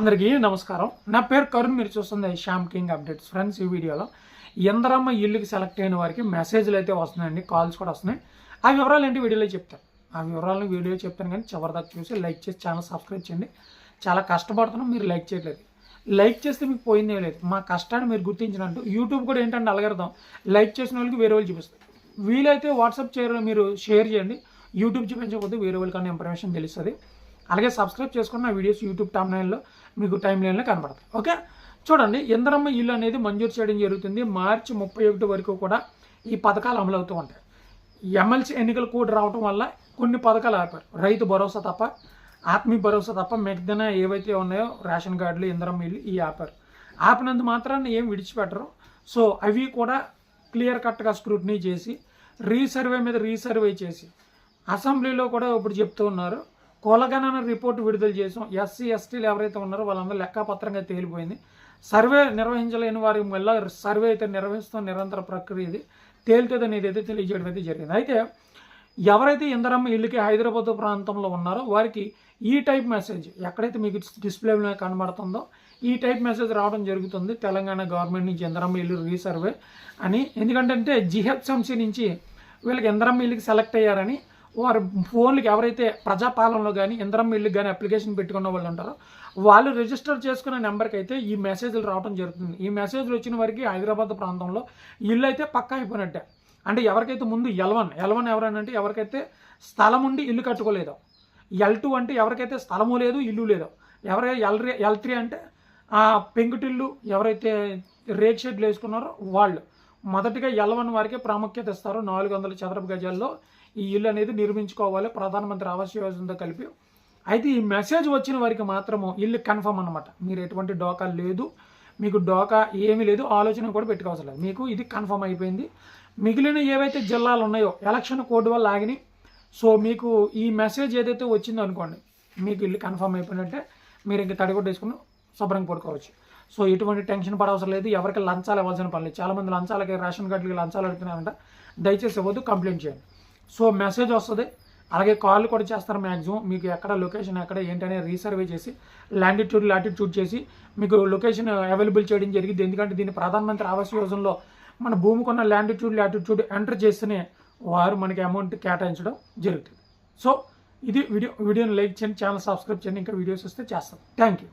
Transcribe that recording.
అందరికీ నమస్కారం. నా పేరు కరుణ్ మీరు చూస్తుంది శ్యామ్ కింగ్ అప్డేట్స్. ఫ్రెండ్స్ ఈ వీడియోలో ఎందరమ్మ ఇల్లుకి సెలెక్ట్ అయిన వారికి మెసేజ్లు అయితే వస్తున్నాయండి కాల్స్ కూడా వస్తున్నాయి. ఆ వివరాలు ఏంటి వీడియోలో చెప్తాను. ఆ వివరాలను వీడియో చెప్తాను కానీ చివరిదాకా చూసి లైక్ చేసి ఛానల్ సబ్స్క్రైబ్ చేయండి. చాలా కష్టపడుతున్నాం మీరు లైక్ చేయట్లేదు. లైక్ చేస్తే మీకు పోయిందే లేదు. మా కష్టాన్ని మీరు గుర్తించినట్టు యూట్యూబ్ కూడా ఏంటంటే అలగడదాం లైక్ చేసిన వాళ్ళకి వేరే వాళ్ళు చూపిస్తారు. వీలైతే వాట్సాప్ చేయడం మీరు షేర్ చేయండి. యూట్యూబ్ చూపించకపోతే వేరే వాళ్ళకన్నా ఇన్ఫర్మేషన్ తెలుస్తుంది. అలాగే సబ్స్క్రైబ్ చేసుకున్న నా వీడియోస్ యూట్యూబ్ టైమ్ లైన్లో మీకు టైం లైన్లో కనబడతాయి. ఓకే చూడండి ఇందరమ్మ ఇల్లు అనేది మంజూరు చేయడం జరుగుతుంది. మార్చి ముప్పై ఒకటి వరకు కూడా ఈ పథకాలు అమలవుతూ ఉంటాయి. ఎమ్మెల్సీ ఎన్నికలు కూడా రావటం వల్ల కొన్ని పథకాలు ఆపారు. రైతు భరోసా తప్ప ఆత్మీయ భరోసా తప్ప మిగతా ఏవైతే ఉన్నాయో రేషన్ కార్డులు ఇందరమ్మ ఇల్లు ఈ ఆపారు. ఆపినందు మాత్రాన్ని ఏం విడిచిపెట్టరు. సో అవి కూడా క్లియర్ కట్గా స్క్రూటినీ చేసి రీసర్వే మీద రీసర్వే చేసి అసెంబ్లీలో కూడా ఇప్పుడు చెప్తూ ఉన్నారు. కులగణన రిపోర్ట్ విడుదల చేసాం ఎస్సీ ఎస్టీలు ఎవరైతే ఉన్నారో వాళ్ళందరూ లెక్కపత్రంగా తేలిపోయింది. సర్వే నిర్వహించలేని వారి వల్ల సర్వే అయితే నిర్వహిస్తున్న నిరంతర ప్రక్రియ ఇది. తేలికేదో అనేది అయితే తెలియజేయడం అయితే జరిగింది. అయితే ఎవరైతే ఇందరమ్మ ఇల్లుకి హైదరాబాద్ ప్రాంతంలో ఉన్నారో వారికి ఈ టైప్ మెసేజ్ ఎక్కడైతే మీకు డిస్ప్లేలో కనబడుతుందో ఈ టైప్ మెసేజ్ రావడం జరుగుతుంది. తెలంగాణ గవర్నమెంట్ నుంచి ఇందరమ్మ ఇల్లు రీసర్వే అని. ఎందుకంటే జిహెచ్ఎంసీ నుంచి వీళ్ళకి ఇందరమ్మ ఇల్లుకి సెలెక్ట్ అయ్యారని వారు ఫోన్లకి ఎవరైతే ప్రజాపాలనలో కానీ ఇంద్రం ఇల్లుకి కానీ అప్లికేషన్ పెట్టుకున్న వాళ్ళు ఉంటారో వాళ్ళు రిజిస్టర్ చేసుకున్న నెంబర్కి అయితే ఈ మెసేజ్లు రావడం జరుగుతుంది. ఈ మెసేజ్లు వచ్చిన వారికి హైదరాబాద్ ప్రాంతంలో ఇల్లు అయితే పక్కా అయిపోయినట్టే. అంటే ఎవరికైతే ముందు ఎల్వన్ ఎల్వన్ ఎవరనంటే ఎవరికైతే స్థలం ఉండి ఇల్లు కట్టుకోలేదు. ఎల్ టూ అంటే ఎవరికైతే స్థలము లేదు ఇల్లు లేదు. ఎవరైతే ఎల్ ఎల్ త్రీ అంటే పెంకుటిల్లు ఎవరైతే రేక్ షెడ్లు వేసుకున్నారో వాళ్ళు. మొదటిగా ఎల్వన్ వారికి ప్రాముఖ్యత ఇస్తారు. నాలుగు వందల చదరపు గజాల్లో ఈ ఇల్లు అనేది నిర్మించుకోవాలి. ప్రధానమంత్రి ఆవాస్ యోజనతో కలిపి. అయితే ఈ మెసేజ్ వచ్చిన వారికి మాత్రము ఇల్లు కన్ఫర్మ్ అనమాట మీరు ఎటువంటి డోకా లేదు. మీకు డోకా ఏమీ లేదు. ఆలోచన కూడా పెట్టుకోవాల్సిన లేదు. మీకు ఇది కన్ఫర్మ్ అయిపోయింది. మిగిలిన ఏవైతే జిల్లాలు ఉన్నాయో ఎలక్షన్ కోడ్ వల్ల ఆగినాయి సో మీకు ఈ మెసేజ్ ఏదైతే వచ్చిందో అనుకోండి మీకు ఇల్లు కన్ఫర్మ్ అయిపోయినట్టే. మీరు ఇంక తడిగొట్టేసుకుని శుభ్రంగా పడుకోవచ్చు. సో ఎటువంటి టెన్షన్ పడవసరం లేదు. ఎవరికి లంచాలు ఇవ్వాల్సిన పని లేదు. చాలామంది లంచాలకి రేషన్ కార్డులకి లంచాలు అడుగుతున్నారంట. దయచేసి ఇవ్వద్దు కంప్లైంట్ చేయండి. సో మెసేజ్ వస్తుంది. అలాగే కాల్ కూడా చేస్తారు మ్యాక్సిమం మీకు ఎక్కడ లొకేషన్ ఎక్కడ ఏంటనే రీసర్వే చేసి లాండిట్యూడ్ లాటిట్యూడ్ చేసి మీకు లొకేషన్ అవైలబుల్ చేయడం జరిగింది. ఎందుకంటే దీన్ని ప్రధానమంత్రి ఆవాస్ యోజనలో మన భూమికున్న లాండిట్యూడ్ లాటిట్యూడ్ ఎంటర్ చేస్తేనే వారు మనకి అమౌంట్ కేటాయించడం జరుగుతుంది. సో ఇది వీడియో వీడియోని లైక్ చేయండి ఛానల్ సబ్స్క్రైబ్ చేయండి. ఇంకా వీడియోస్ వస్తే చేస్తాం. Thank you.